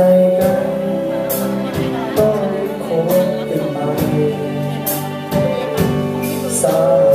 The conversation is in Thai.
ใจกันก็คงติดไปสา